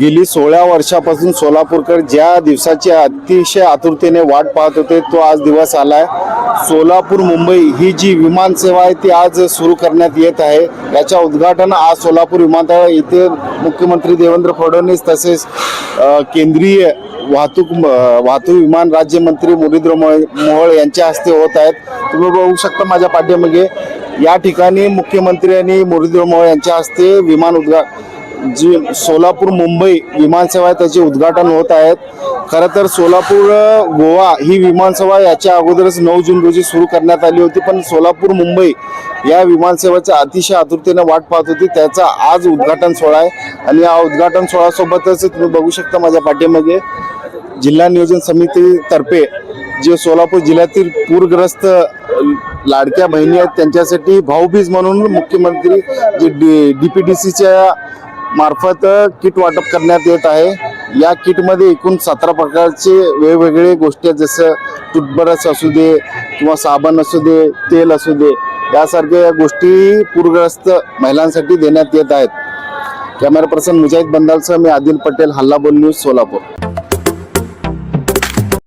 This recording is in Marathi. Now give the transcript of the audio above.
गेली सोळा वर्षापासून सोलापूरकर ज्या दिवसाची अतिशय आतुरतेने वाट पाहत होते तो आज दिवस आलाय. सोलापूर मुंबई ही जी विमान सेवा आहे ती आज सुरू करण्यात येत आहे. याच्या उद्घाटन आज सोलापूर विमानतळ येथे मुख्यमंत्री देवेंद्र फडणवीस तसेच केंद्रीय वाहतूक वाहतूक विमान राज्यमंत्री मुरलीधर मोहोळ मोहोळ यांच्या हस्ते होत आहेत. तुम्ही बघू शकता माझ्या पाठीमागे. या ठिकाणी मुख्यमंत्री आणि मुरलीधर मोहोळ यांच्या हस्ते विमान उद्घा जी सोलापूर मुंबई विमानसेवा आहे त्याचे उद्घाटन होत आहेत. खरं तर सोलापूर गोवा ही विमानसेवा याच्या अगोदरच नऊ जून रोजी सुरू करण्यात आली होती. पण सोलापूर मुंबई या विमानसेवेच्या अतिशय आतुरतेने वाट पाहत होती. त्याचा आज उद्घाटन सोहळा आहे. आणि या उद्घाटन सोहळ्यासोबतच तुम्ही बघू शकता माझ्या पाठीमागे जिल्हा नियोजन समितीतर्फे जे सोलापूर जिल्ह्यातील पूरग्रस्त लाडक्या बहिणी आहेत त्यांच्यासाठी भाऊबीज म्हणून मुख्यमंत्री जे डी डी पी डी सीच्या मार्फत किट वाटप करण्यात येत आहे. या किटमध्ये एकूण सतरा प्रकारचे वेगवेगळे गोष्टी आहेत जसं टूथब्रश असू दे किंवा साबण असू दे तेल असू दे यासारख्या गोष्टी पूरग्रस्त महिलांसाठी देण्यात येत आहेत. कॅमेरा पर्सन मुजाहिद बंदालसह मी आदिल पटेल हल्लाबोल न्यूज सोलापूर.